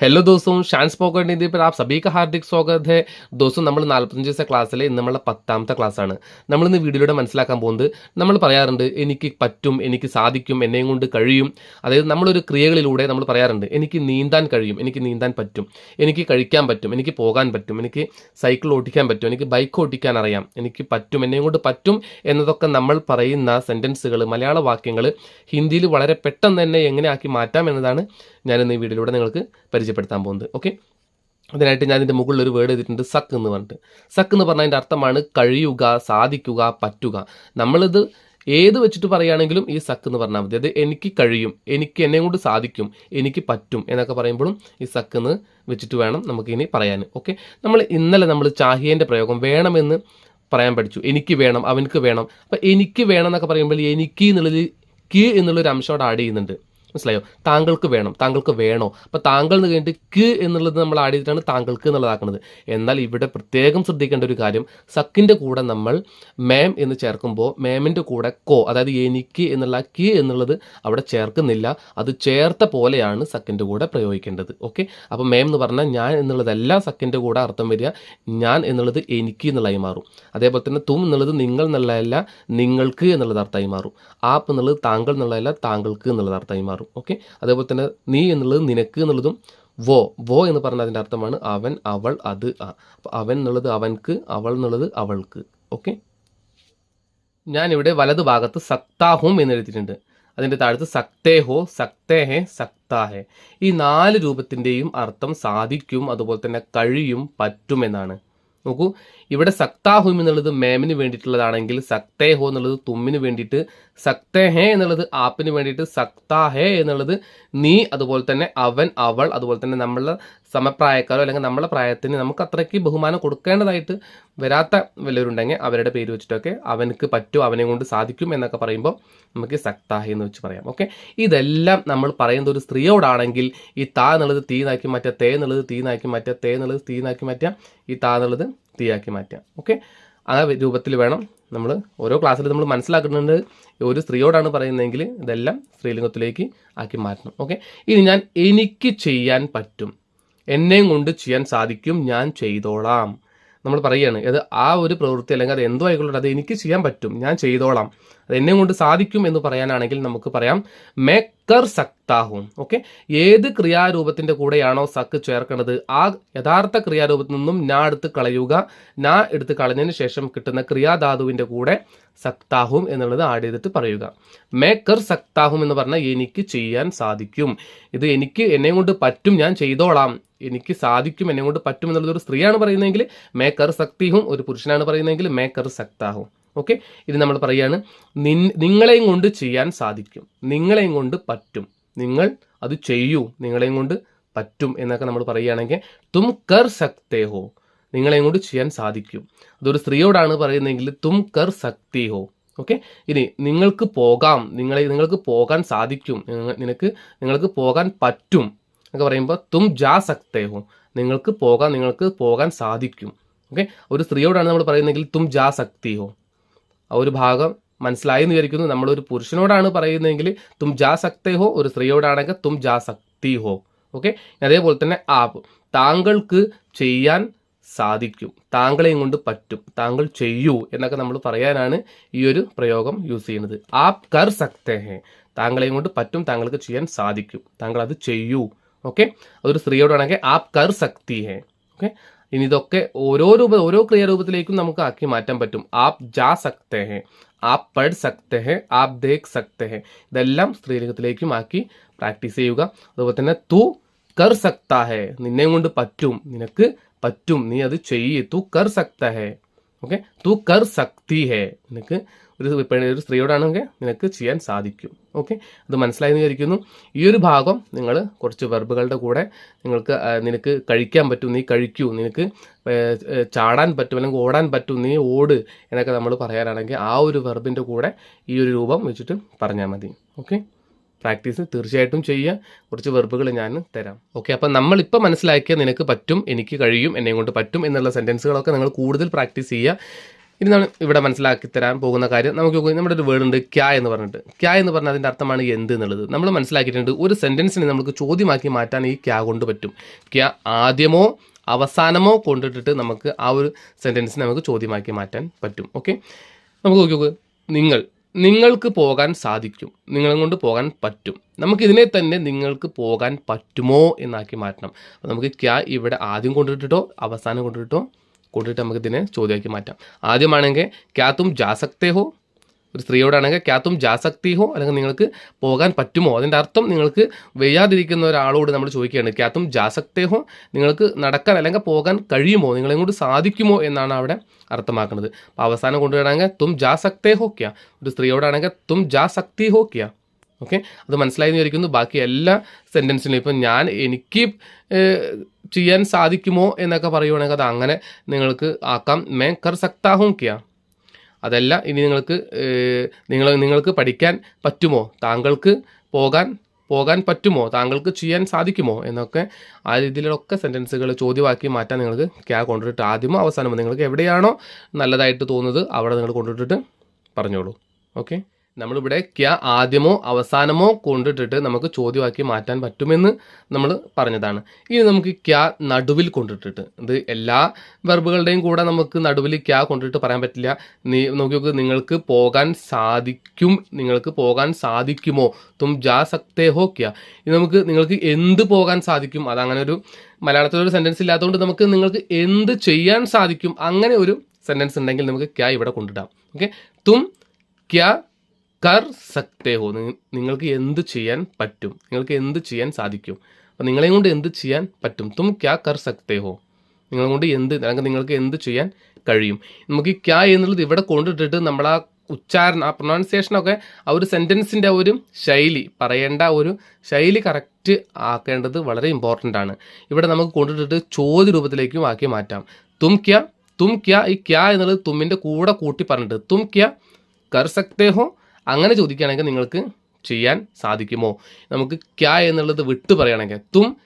Hello दोस्तों Shaan spoken Hindi पर आप सभी का हार्दिक स्वागत है दोस्तों നമ്മൾ നാൽപ്പത്തഞ്ച് ദിവസത്തെ ക്ലാസ്സിലെ ഇന്ന് നമ്മളെ പത്താമത്തെ ക്ലാസ്സാണ് നമ്മൾ ഇന്ന് വീഡിയോയിലൂടെ മനസ്സിലാക്കാൻ പോകുന്നത് നമ്മൾ പറയാറുണ്ട് എനിക്ക് പറ്റും എനിക്ക് സാധിക്കും എന്നെയും കൊണ്ട് കഴിയും അതായത് നമ്മളൊരു ക്രിയകളിലൂടെ നമ്മൾ പറയാറുണ്ട് എനിക്ക് നീന്താൻ കഴിയും എനിക്ക് നീന്താൻ പറ്റും എനിക്ക് കഴിക്കാൻ പറ്റും എനിക്ക് പോകാൻ പറ്റും എനിക്ക് സൈക്കിൾ ഓടിക്കാൻ പറ്റും എനിക്ക് ബൈക്ക് ഓടിക്കാൻ അറിയാം എനിക്ക് പറ്റും എന്നെയും കൊണ്ട് പറ്റും എന്നതൊക്കെ നമ്മൾ പറയുന്ന സെൻറ്റൻസുകൾ മലയാള വാക്യങ്ങൾ ഹിന്ദിയിൽ വളരെ പെട്ടെന്ന് തന്നെ എങ്ങനെ ആക്കി മാറ്റാം എന്നതാണ് ഞാനിന്ന് ഈ വീഡിയോയിലൂടെ നിങ്ങൾക്ക് പരിചയപ്പെടുത്താൻ പോകുന്നത്. ഓക്കെ അതിനായിട്ട് ഞാൻ ഇതിന്റെ മുകളിൽ ഒരു വേർഡ് എഴുതിയിട്ടുണ്ട് സക്ക് എന്ന് പറഞ്ഞിട്ട്. സക്ക് എന്ന് പറഞ്ഞാൽ അതിന്റെ അർത്ഥമാണ് കഴിയുക സാധിക്കുക പറ്റുക. നമ്മളിത് ഏത് വെച്ചിട്ട് പറയുകയാണെങ്കിലും ഈ സക്ക് എന്ന് പറഞ്ഞാൽ മതി. അത് എനിക്ക് കഴിയും എനിക്ക് എന്നെ കൊണ്ട് സാധിക്കും എനിക്ക് പറ്റും എന്നൊക്കെ പറയുമ്പോഴും ഈ സക്ക് എന്ന് വെച്ചിട്ട് വേണം നമുക്ക് ഇനി പറയാൻ. ഓക്കെ നമ്മൾ ഇന്നലെ നമ്മൾ ചാഹിയേന്റെ പ്രയോഗം വേണമെന്ന് പറയാൻ പഠിച്ചു. എനിക്ക് വേണം അവനക്ക് വേണം. അപ്പം എനിക്ക് വേണം എന്നൊക്കെ പറയുമ്പോൾ എനിക്ക് എന്നുള്ളത് കി എന്നുള്ളൊരു അംശം അവിടെ ആഡ് ചെയ്യുന്നുണ്ട്. മനസ്സിലായോ? താങ്കൾക്ക് വേണം താങ്കൾക്ക് വേണോ? അപ്പോൾ താങ്കൾ എന്ന് കഴിഞ്ഞിട്ട് ക് എന്നുള്ളത് നമ്മൾ ആഡ് ചെയ്തിട്ടാണ് താങ്കൾക്ക് എന്നുള്ളതാക്കുന്നത് എന്നാൽ ഇവിടെ പ്രത്യേകം ശ്രദ്ധിക്കേണ്ട ഒരു കാര്യം സക്കിന്റെ കൂടെ നമ്മൾ മാം എന്ന് ചേർക്കുമ്പോൾ മാമിന്റെ കൂടെ കോ അതായത് എനിക്ക് എന്നുള്ള കി എന്നുള്ളത് അവിടെ ചേർക്കുന്നില്ല. അത് ചേർത്ത പോലെയാണ് സക്കിന്റെ കൂടെ പ്രയോഗിക്കേണ്ടത്. ഓക്കെ? അപ്പോൾ മാം എന്ന് പറഞ്ഞാൽ ഞാൻ എന്നുള്ളതല്ല സക്കിന്റെ കൂടെ അർത്ഥം വരിക. ഞാൻ എന്നുള്ളത് എനിക്ക് എന്നുള്ളതായി മാറും. അതേപോലെ തന്നെ തും എന്നുള്ളത് നിങ്ങൾ എന്നുള്ളതല്ല നിങ്ങൾക്ക് എന്നുള്ളത് അർത്ഥമായി മാറും. ആപ്പ് എന്നുള്ളത് താങ്കൾ എന്നുള്ളതല്ല താങ്കൾക്ക് എന്നുള്ളത് അർത്ഥമായി മാറും. ഓക്കെ? അതേപോലെ തന്നെ നീ എന്നുള്ളത് നിനക്ക് എന്നുള്ളതും വോ വോ എന്ന് പറഞ്ഞ അതിന്റെ അർത്ഥമാണ് അവൻ അവൾ അത് ആ. അപ്പോൾ അവൻ എന്നുള്ളത് അവൻക്ക് അവൾ എന്നുള്ളത് അവൾക്ക്. ഓക്കെ? ഞാനിവിടെ വലതു ഭാഗത്ത് സക്താഹും എന്ന് എഴുതിയിട്ടുണ്ട്. അതിന്റെ താഴത്ത് സക്തേ ഹോ സക്തേ ഹെ സക്താ ഹെ ഈ നാല് രൂപത്തിന്റെയും അർത്ഥം സാധിക്കും അതുപോലെ തന്നെ കഴിയും പറ്റുമെന്നാണ്. നോക്കൂ ഇവിടെ സക്താഹും എന്നുള്ളത് മേമിന് വേണ്ടിയിട്ടുള്ളതാണെങ്കിൽ സക്തേഹോ എന്നുള്ളത് തുമ്മിന് വേണ്ടിയിട്ട് സക്തേ ഹേ എന്നുള്ളത് ആപ്പിന് വേണ്ടിയിട്ട് സക്താഹേ എന്നുള്ളത് നീ അതുപോലെ തന്നെ അവൻ അവൾ അതുപോലെ തന്നെ നമ്മളെ സമപ്രായക്കാരോ അല്ലെങ്കിൽ നമ്മളെ പ്രായത്തിന് നമുക്ക് അത്രയ്ക്ക് ബഹുമാനം കൊടുക്കേണ്ടതായിട്ട് വരാത്ത വല്ലവരുണ്ടെങ്കിൽ അവരുടെ പേര് വെച്ചിട്ടൊക്കെ അവനക്ക് പറ്റും അവനെ കൊണ്ട് സാധിക്കും എന്നൊക്കെ പറയുമ്പോൾ നമുക്ക് സക്താഹി എന്ന് വെച്ച് പറയാം. ഓക്കെ? ഇതെല്ലാം നമ്മൾ പറയുന്ന ഒരു സ്ത്രീയോടാണെങ്കിൽ ഈ താ എന്നുള്ളത് തീനാക്കി മാറ്റുക തേ എന്നുള്ളത് തീനാക്കി മാറ്റുക തേ എന്നുള്ളത് തീനാക്കി മാറ്റുക ഈ താ എന്നുള്ളത് തീയാക്കി മാറ്റാം. ഓക്കെ ആ രൂപത്തിൽ വേണം നമ്മൾ ഓരോ ക്ലാസ്സിൽ നമ്മൾ മനസ്സിലാക്കുന്നുണ്ട്. ഒരു സ്ത്രീയോടാണ് പറയുന്നതെങ്കിൽ ഇതെല്ലാം സ്ത്രീലിംഗത്തിലേക്ക് ആക്കി മാറ്റണം. ഓക്കെ ഇനി ഞാൻ എനിക്ക് ചെയ്യാൻ പറ്റും. എന്നെയും കൊണ്ട് ചെയ്യാൻ സാധിക്കും. ഞാൻ ചെയ്തോളാം. നമ്മൾ പറയുകയാണ് അത് ആ ഒരു പ്രവൃത്തി അല്ലെങ്കിൽ അത് എന്തോ ആയിക്കോട്ടെ അത് എനിക്ക് ചെയ്യാൻ പറ്റും ഞാൻ ചെയ്തോളാം. അത് എന്നെ കൊണ്ട് സാധിക്കും എന്ന് പറയാനാണെങ്കിൽ നമുക്ക് പറയാം മേക്കർ സക്താഹും. ഓക്കെ? ഏത് ക്രിയാരൂപത്തിന്റെ കൂടെയാണോ സക്ക് ചേർക്കുന്നത് ആ യഥാർത്ഥ ക്രിയാരൂപത്തിൽ നിന്നും ഞാൻ എടുത്ത് കളയുക ഞാൻ എടുത്ത് കളഞ്ഞതിന് ശേഷം കിട്ടുന്ന ക്രിയാധാതുവിന്റെ കൂടെ സക്താഹും എന്നുള്ളത് ആഡ് ചെയ്തിട്ട് പറയുക. മേക്കർ സക്താഹും എന്ന് പറഞ്ഞാൽ എനിക്ക് ചെയ്യാൻ സാധിക്കും. ഇത് എനിക്ക് എന്നെ കൊണ്ട് പറ്റും ഞാൻ ചെയ്തോളാം. എനിക്ക് സാധിക്കും എന്നെ കൊണ്ട് പറ്റും എന്നുള്ളത് ഒരു സ്ത്രീയാണ് പറയുന്നതെങ്കിൽ മേക്കർ സക്തിഹും ഒരു പുരുഷനാണ് പറയുന്നതെങ്കിൽ മേക്കർ സക്താഹും. ഓക്കെ ഇത് നമ്മൾ പറയുകയാണ് നിങ്ങളെയും കൊണ്ട് ചെയ്യാൻ സാധിക്കും. നിങ്ങളെയും കൊണ്ട് പറ്റും. നിങ്ങൾ അത് ചെയ്യൂ. നിങ്ങളെയും കൊണ്ട് പറ്റും എന്നൊക്കെ നമ്മൾ പറയുകയാണെങ്കിൽ തും കർ സക്തേ ഹോ. നിങ്ങളെയും കൊണ്ട് ചെയ്യാൻ സാധിക്കും. അതൊരു സ്ത്രീയോടാണ് പറയുന്നതെങ്കിൽ തും കർ സക്തി ഹോ. ഓക്കെ ഇനി നിങ്ങൾക്ക് പോകാം. നിങ്ങളെ നിങ്ങൾക്ക് പോകാൻ സാധിക്കും. നിനക്ക് നിങ്ങൾക്ക് പോകാൻ പറ്റും. എന്നൊക്കെ പറയുമ്പോൾ തും ജാ സക്തേ ഹോ. നിങ്ങൾക്ക് പോകാൻ നിങ്ങൾക്ക് പോകാൻ സാധിക്കും. ഓക്കെ ഒരു സ്ത്രീയോടാണ് നമ്മൾ പറയുന്നതെങ്കിൽ തും ജാ സക്തി ഹോ. ആ ഒരു ഭാഗം മനസ്സിലായി എന്ന് വിചാരിക്കുന്നു. നമ്മളൊരു പുരുഷനോടാണ് പറയുന്നതെങ്കിൽ തും ജാ സക്തേ ഹോ. ഒരു സ്ത്രീയോടാണെങ്കിൽ തും ജാ സക്തി ഹോ. ഓക്കെ അതേപോലെ തന്നെ ആപ്പ് താങ്കൾക്ക് ചെയ്യാൻ സാധിക്കും. താങ്കളെയും കൊണ്ട് പറ്റും. താങ്കൾ ചെയ്യൂ എന്നൊക്കെ നമ്മൾ പറയാനാണ് ഈ ഒരു പ്രയോഗം യൂസ് ചെയ്യുന്നത്. ആപ് കർ സക്തേ ഹേ. താങ്കളെയും കൊണ്ട് പറ്റും താങ്കൾക്ക് ചെയ്യാൻ സാധിക്കും. താങ്കൾ അത് ചെയ്യൂ. ഓക്കെ? അതൊരു സ്ത്രീയോടാണെങ്കിൽ ആപ് കർ സക്തി ഹേ. ഓക്കെ? ഇനി ഇതൊക്കെ ഓരോ രൂപ ഓരോ ക്രിയാരൂപത്തിലേക്കും നമുക്ക് ആക്കി മാറ്റാൻ പറ്റും. ആപ് ജാ സക്തേ ഹേ. ആപ്പ് പഠ് സക്തേ ആപ് ദേഖ് സക്തേ ഹേ. ഇതെല്ലാം സ്ത്രീലിംഗത്തിലേക്കും ആക്കി പ്രാക്ടീസ് ചെയ്യുക. അതുപോലെ തന്നെ തു കർ സക്താ ഹേ. നിന്നെ കൊണ്ട് പറ്റും. നിനക്ക് പറ്റും. നീ അത് ചെയ്യ്. തു കർ സക്ത ഹെ. ഓക്കെ? തു കർ സക്തി ഹേ. നിനക്ക് ഒരു ഒരു സ്ത്രീയോടാണെങ്കിൽ നിനക്ക് ചെയ്യാൻ സാധിക്കും. ഓക്കെ? അത് മനസ്സിലായി വിചാരിക്കുന്നു. ഈ ഒരു ഭാഗം നിങ്ങൾ കുറച്ച് വെർബുകളുടെ കൂടെ നിങ്ങൾക്ക് നിനക്ക് കഴിക്കാൻ പറ്റും. നീ കഴിക്കൂ. നിനക്ക് ചാടാൻ പറ്റും. അല്ലെങ്കിൽ ഓടാൻ പറ്റും. നീ ഓട് എന്നൊക്കെ നമ്മൾ പറയാനാണെങ്കിൽ ആ ഒരു വെർബിന്റെ കൂടെ ഈ ഒരു രൂപം വെച്ചിട്ട് പറഞ്ഞാൽ മതി. ഓക്കെ? പ്രാക്ടീസ് തീർച്ചയായിട്ടും ചെയ്യുക. കുറച്ച് വെർബുകൾ ഞാൻ തരാം. ഓക്കെ അപ്പം നമ്മളിപ്പോൾ മനസ്സിലാക്കിയ നിനക്ക് പറ്റും എനിക്ക് കഴിയും എന്നെ കൊണ്ട് പറ്റും എന്നുള്ള സെന്റൻസുകളൊക്കെ നിങ്ങൾ കൂടുതൽ പ്രാക്ടീസ് ചെയ്യുക. ഇനി നമ്മൾ ഇവിടെ മനസ്സിലാക്കി തരാൻ പോകുന്ന കാര്യം നമുക്ക് നമ്മുടെ ഒരു വേർഡ് ഉണ്ട് ക്യാ എന്ന് പറഞ്ഞിട്ട്. ക്യാ എന്ന് പറഞ്ഞാൽ അതിന്റെ അർത്ഥമാണ് എന്ത് എന്നുള്ളത്. നമ്മൾ മനസ്സിലാക്കിയിട്ടുണ്ട് ഒരു സെന്റൻസിനെ നമുക്ക് ചോദ്യമാക്കി മാറ്റാൻ ഈ ക്യാ കൊണ്ട് പറ്റും. ക്യാ ആദ്യമോ അവസാനമോ കൊണ്ടിട്ടിട്ട് നമുക്ക് ആ ഒരു സെന്റൻസിനെ നമുക്ക് ചോദ്യമാക്കി മാറ്റാൻ പറ്റും. ഓക്കെ നമുക്ക് നോക്കി നോക്ക് നിങ്ങൾ നിങ്ങൾക്ക് പോകാൻ സാധിക്കും. നിങ്ങളെ കൊണ്ട് പോകാൻ പറ്റും. നമുക്ക് ഇതിനെ തന്നെ നിങ്ങൾക്ക് പോകാൻ പറ്റുമോ എന്നാക്കി മാറ്റണം. അപ്പോൾ നമുക്ക് ക്യാ ഇവിടെ ആദ്യം കൊണ്ടിട്ടോ അവസാനം കൊണ്ടിട്ടോ കൊണ്ടിട്ട് നമുക്ക് ഇതിനെ ചോദ്യമാക്കി മാറ്റാം. ആദ്യമാണെങ്കിൽ ക്യാ തും ഹോ ഒരു സ്ത്രീയോടാണെങ്കിൽ ക്യാത്തും ജാസക്തിഹോ അല്ലെങ്കിൽ നിങ്ങൾക്ക് പോകാൻ പറ്റുമോ? അതിന്റെ അർത്ഥം നിങ്ങൾക്ക് വയ്യാതിരിക്കുന്ന ഒരാളോട് നമ്മൾ ചോദിക്കുകയാണ്. ക്യാത്തും ജാസക്തേഹോ നിങ്ങൾക്ക് നടക്കാൻ അല്ലെങ്കിൽ പോകാൻ കഴിയുമോ? നിങ്ങളെ കൊണ്ട് സാധിക്കുമോ എന്നാണ് അവിടെ അർത്ഥമാക്കുന്നത്. അപ്പോൾ അവസാനം കൊണ്ടുവരാണെങ്കിൽ തും ജാസക്തേഹോ ക്യാ ഒരു സ്ത്രീയോടാണെങ്കിൽ തും ജാസക്തിഹോ ക്യാ ഓക്കെ? അത് മനസ്സിലായി വിചാരിക്കുന്നു. ബാക്കി എല്ലാ സെന്റൻസിനും ഇപ്പം ഞാൻ എനിക്ക് ചെയ്യാൻ സാധിക്കുമോ എന്നൊക്കെ പറയുവാണെങ്കിൽ അത് അങ്ങനെ നിങ്ങൾക്ക് ആക്കാം. മേ കർ സക്താഹും ക്യാ. അതല്ല ഇനി നിങ്ങൾക്ക് നിങ്ങൾ നിങ്ങൾക്ക് പഠിക്കാൻ പറ്റുമോ? താങ്കൾക്ക് പോകാൻ പോകാൻ പറ്റുമോ? താങ്കൾക്ക് ചെയ്യാൻ സാധിക്കുമോ? എന്നൊക്കെ ആ രീതിയിലൊക്കെ സെന്റൻസുകൾ ചോദ്യമാക്കി മാറ്റാൻ നിങ്ങൾക്ക് ക്യാ കൊണ്ടിട്ട് ആദ്യമോ അവസാനമോ നിങ്ങൾക്ക് എവിടെയാണോ നല്ലതായിട്ട് തോന്നുന്നത് അവിടെ നിങ്ങൾ കൊണ്ടിട്ടിട്ട് പറഞ്ഞോളൂ. ഓക്കെ നമ്മളിവിടെ ക്യാ ആദ്യമോ അവസാനമോ കൊണ്ടിട്ടിട്ട് നമുക്ക് ചോദ്യമാക്കി മാറ്റാൻ പറ്റുമെന്ന് നമ്മൾ പറഞ്ഞതാണ്. ഇനി നമുക്ക് ക്യാ നടുവിൽ കൊണ്ടിട്ടിട്ട് ഇത് എല്ലാ വെർബുകളുടെയും കൂടെ നമുക്ക് നടുവിൽ ക്യാ കൊണ്ടിട്ട് പറയാൻ പറ്റില്ല. നീ നോക്കി നോക്ക് നിങ്ങൾക്ക് പോകാൻ സാധിക്കും നിങ്ങൾക്ക് പോകാൻ സാധിക്കുമോ? തും ജാ സക്തേ ഹോ ക്യാ. ഇത് നമുക്ക് നിങ്ങൾക്ക് എന്ത് പോകാൻ സാധിക്കും? അതങ്ങനെ ഒരു മലയാളത്തിലൊരു സെന്റൻസ് ഇല്ലാത്തതുകൊണ്ട് നമുക്ക് നിങ്ങൾക്ക് എന്ത് ചെയ്യാൻ സാധിക്കും? അങ്ങനെ ഒരു സെന്റൻസ് ഉണ്ടെങ്കിൽ നമുക്ക് ക്യാ ഇവിടെ കൊണ്ടിടാം. ഓക്കെ തും ക്യാ കർ സക്തേ ഹോ നി- നിങ്ങൾക്ക് എന്ത് ചെയ്യാൻ പറ്റും? നിങ്ങൾക്ക് എന്ത് ചെയ്യാൻ സാധിക്കും? അപ്പം നിങ്ങളെ കൊണ്ട് എന്ത് ചെയ്യാൻ പറ്റും? തും ക്യാ കർ സക്തേ ഹോ നിങ്ങളെ കൊണ്ട് എന്ത് അല്ലെങ്കിൽ നിങ്ങൾക്ക് എന്ത് ചെയ്യാൻ കഴിയും? നമുക്ക് ഈ ക്യാ എന്നുള്ളത് ഇവിടെ കൊണ്ടിട്ടിട്ട് നമ്മൾ ആ ഉച്ചാരണം ആ പ്രൊണൗൺസിയേഷനൊക്കെ ആ ഒരു സെന്റൻസിന്റെ ആ ഒരു ശൈലി പറയേണ്ട ഒരു ശൈലി കറക്റ്റ് ആക്കേണ്ടത് വളരെ ഇമ്പോർട്ടന്റ് ആണ്. ഇവിടെ നമുക്ക് കൊണ്ടിട്ടിട്ട് ചോദ്യ രൂപത്തിലേക്കും ആക്കി മാറ്റാം. തും ക്യാ തും ക്യാ ഈ ക്യാ എന്നുള്ളത് തുമ്മിന്റെ കൂടെ കൂട്ടി പറഞ്ഞിട്ട് തും ക്യാ കർ സക്തേ ഹോ അങ്ങനെ ചോദിക്കുകയാണെങ്കിൽ നിങ്ങൾക്ക് ചെയ്യാൻ സാധിക്കുമോ? നമുക്ക് ക്യാ എന്നുള്ളത് വിട്ടു പറയുകയാണെങ്കിൽ തും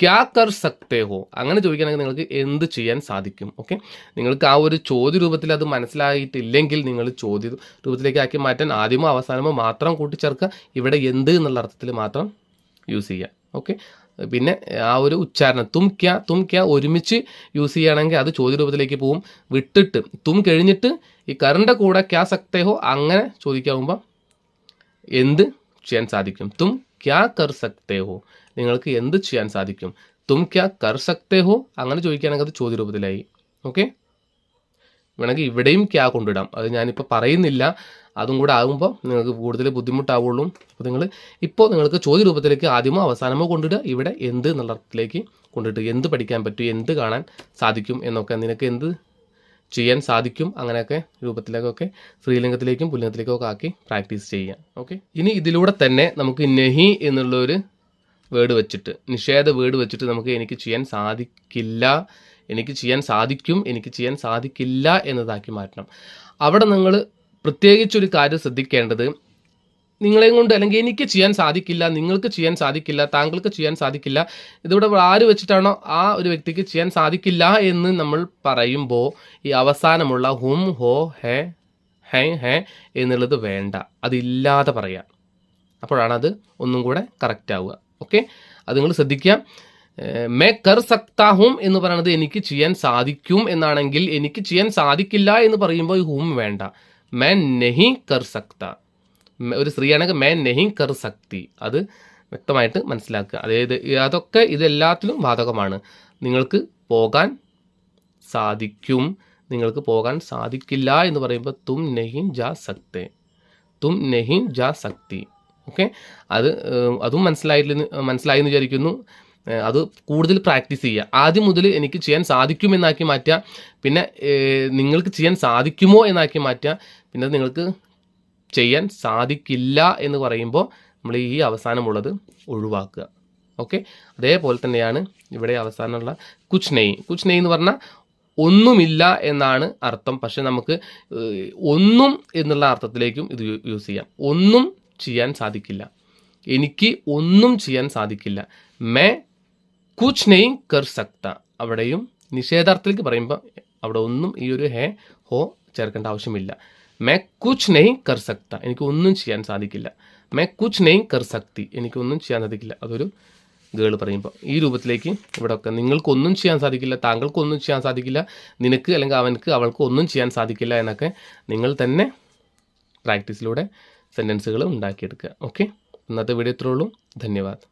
ക്യാ കർ സക്തേ ഹോ. അങ്ങനെ ചോദിക്കുകയാണെങ്കിൽ നിങ്ങൾക്ക് എന്ത് ചെയ്യാൻ സാധിക്കും? ഓക്കെ? നിങ്ങൾക്ക് ആ ഒരു ചോദ്യ രൂപത്തിൽ അത് മനസ്സിലായിട്ടില്ലെങ്കിൽ നിങ്ങൾ ചോദ്യ രൂപത്തിലേക്ക് ആക്കി മാറ്റാൻ ആദ്യമോ അവസാനമോ മാത്രം കൂട്ടിച്ചേർക്കുക. ഇവിടെ എന്ത് എന്നുള്ള അർത്ഥത്തിൽ മാത്രം യൂസ് ചെയ്യുക. ഓക്കെ? പിന്നെ ആ ഒരു ഉച്ചാരണം തും ക്യാ തും ക്യാ ഒരുമിച്ച് യൂസ് ചെയ്യുകയാണെങ്കിൽ അത് ചോദ്യ രൂപത്തിലേക്ക് പോവും. വിട്ടിട്ട് തും കഴിഞ്ഞിട്ട് ഈ കറിന്റെ കൂടെ ക്യാ സക്തേ ഹോ? അങ്ങനെ ചോദിക്കാവുമ്പോൾ എന്ത് ചെയ്യാൻ സാധിക്കും? തും ക്യാ കർ സക്തേ ഹോ? നിങ്ങൾക്ക് എന്ത് ചെയ്യാൻ സാധിക്കും? തും ക്യാ കർ സക്തേ ഹോ? അങ്ങനെ ചോദിക്കുകയാണെങ്കിൽ അത് ചോദ്യ രൂപത്തിലായി ഓക്കെ? വേണമെങ്കിൽ ഇവിടെയും ക്യാ കൊണ്ടിടാം അത് ഞാനിപ്പോൾ പറയുന്നില്ല. അതും കൂടെ ആകുമ്പോൾ നിങ്ങൾക്ക് കൂടുതൽ ബുദ്ധിമുട്ടാവുള്ളൂ. അപ്പോൾ നിങ്ങൾ ഇപ്പോൾ നിങ്ങൾക്ക് ചോദ്യ രൂപത്തിലേക്ക് ആദ്യമോ അവസാനമോ കൊണ്ടിടുക ഇവിടെ എന്ത് എന്നുള്ള കൊണ്ടിട്ട് എന്ത് പഠിക്കാൻ പറ്റും? എന്ത് കാണാൻ സാധിക്കും? എന്നൊക്കെ നിനക്ക് എന്ത് ചെയ്യാൻ സാധിക്കും അങ്ങനെയൊക്കെ രൂപത്തിലേക്കൊക്കെ സ്ത്രീലിംഗത്തിലേക്കും പുല്ലിംഗത്തിലേക്കും ഒക്കെ ആക്കി പ്രാക്ടീസ് ചെയ്യാം. ഓക്കെ? ഇനി ഇതിലൂടെ തന്നെ നമുക്ക് നെഹി എന്നുള്ളൊരു വേർഡ് വെച്ചിട്ട് നിഷേധ വേർഡ് വെച്ചിട്ട് നമുക്ക് എനിക്ക് ചെയ്യാൻ സാധിക്കില്ല എനിക്ക് ചെയ്യാൻ സാധിക്കും എനിക്ക് ചെയ്യാൻ സാധിക്കില്ല എന്നതാക്കി മാറ്റണം. അവിടെ നിങ്ങൾ പ്രത്യേകിച്ചൊരു കാര്യം ശ്രദ്ധിക്കേണ്ടത് നിങ്ങളെയും കൊണ്ട് അല്ലെങ്കിൽ എനിക്ക് ചെയ്യാൻ സാധിക്കില്ല നിങ്ങൾക്ക് ചെയ്യാൻ സാധിക്കില്ല താങ്കൾക്ക് ചെയ്യാൻ സാധിക്കില്ല ഇതിവിടെ ആര് വെച്ചിട്ടാണോ ആ ഒരു വ്യക്തിക്ക് ചെയ്യാൻ സാധിക്കില്ല എന്ന് നമ്മൾ പറയുമ്പോൾ ഈ അവസാനമുള്ള ഹും ഹോ ഹേ ഹെ ഹെ എന്നുള്ളത് വേണ്ട. അതില്ലാതെ പറയാം. അപ്പോഴാണ് അത് ഒന്നും കൂടെ കറക്റ്റ് ആവുക. ഓക്കെ അത് നിങ്ങൾ ശ്രദ്ധിക്കുക. മേ കർ സക്താ ഹും എന്ന് പറയുന്നത് എനിക്ക് ചെയ്യാൻ സാധിക്കും എന്നാണെങ്കിൽ എനിക്ക് ചെയ്യാൻ സാധിക്കില്ല എന്ന് പറയുമ്പോൾ ഹും വേണ്ട. മേ നെഹി കർ സക്ത. ഒരു സ്ത്രീയാണെങ്കിൽ മേൻ നെഹി കർ സക്തി. അത് വ്യക്തമായിട്ട് മനസ്സിലാക്കുക. അതായത് അതൊക്കെ ഇതെല്ലാത്തിലും ബാധകമാണ്. നിങ്ങൾക്ക് പോകാൻ സാധിക്കും. നിങ്ങൾക്ക് പോകാൻ സാധിക്കില്ല എന്ന് പറയുമ്പോൾ തും നെഹിൻ ജാ സക്തി. തും നെഹിൻ ജാ സക്തി. ഓക്കെ? അത് അതും മനസ്സിലായില്ലെന്ന് മനസ്സിലായി എന്ന് വിചാരിക്കുന്നു. അത് കൂടുതൽ പ്രാക്ടീസ് ചെയ്യുക. ആദ്യം മുതൽ എനിക്ക് ചെയ്യാൻ സാധിക്കും എന്നാക്കി മാറ്റുക. പിന്നെ നിങ്ങൾക്ക് ചെയ്യാൻ സാധിക്കുമോ എന്നാക്കി മാറ്റുക. പിന്നെ നിങ്ങൾക്ക് ചെയ്യാൻ സാധിക്കില്ല എന്ന് പറയുമ്പോൾ നമ്മൾ ഈ അവസാനമുള്ളത് ഒഴിവാക്കുക. ഓക്കെ അതേപോലെ തന്നെയാണ് ഇവിടെ അവസാനമുള്ള കുച്ച് നെയ്. കുച്ച് നെയ് എന്ന് പറഞ്ഞാൽ ഒന്നുമില്ല എന്നാണ് അർത്ഥം. പക്ഷെ നമുക്ക് ഒന്നും എന്നുള്ള അർത്ഥത്തിലേക്കും ഇത് യൂസ് ചെയ്യാം. ഒന്നും ചെയ്യാൻ സാധിക്കില്ല. എനിക്ക് ഒന്നും ചെയ്യാൻ സാധിക്കില്ല. മേ കുച്ച് നെയ് കർ സക്ത. അവിടെയും നിഷേധാർത്ഥത്തിലേക്ക് പറയുമ്പോൾ അവിടെ ഒന്നും ഈ ഒരു ഹേ ഹോ ചേർക്കേണ്ട ആവശ്യമില്ല. മേ കുച്ച് നെയ് കർ സക്ത എനിക്ക് ഒന്നും ചെയ്യാൻ സാധിക്കില്ല। മേ കുച്ച് നെയ് കർ സക്തി എനിക്ക് ഒന്നും ചെയ്യാൻ സാധിക്കില്ല। അതൊരു ഗേൾ പറയുമ്പോൾ ഈ രൂപത്തിലേക്ക് ഇവിടെ ഒക്കെ നിങ്ങൾക്കൊന്നും ചെയ്യാൻ സാധിക്കില്ല താങ്കൾക്കൊന്നും ചെയ്യാൻ സാധിക്കില്ല നിനക്ക് അല്ലെങ്കിൽ അവനക്ക് അവൾക്ക് ഒന്നും ചെയ്യാൻ സാധിക്കില്ല എന്നൊക്കെ നിങ്ങൾ തന്നെ പ്രാക്ടീസിലൂടെ സെന്റൻസുകൾ ഉണ്ടാക്കിയെടുക്കുക. ഓക്കെ ഇന്നത്തെ വീഡിയോ ഇത്രയുള്ളൂ ധന്യവാദം.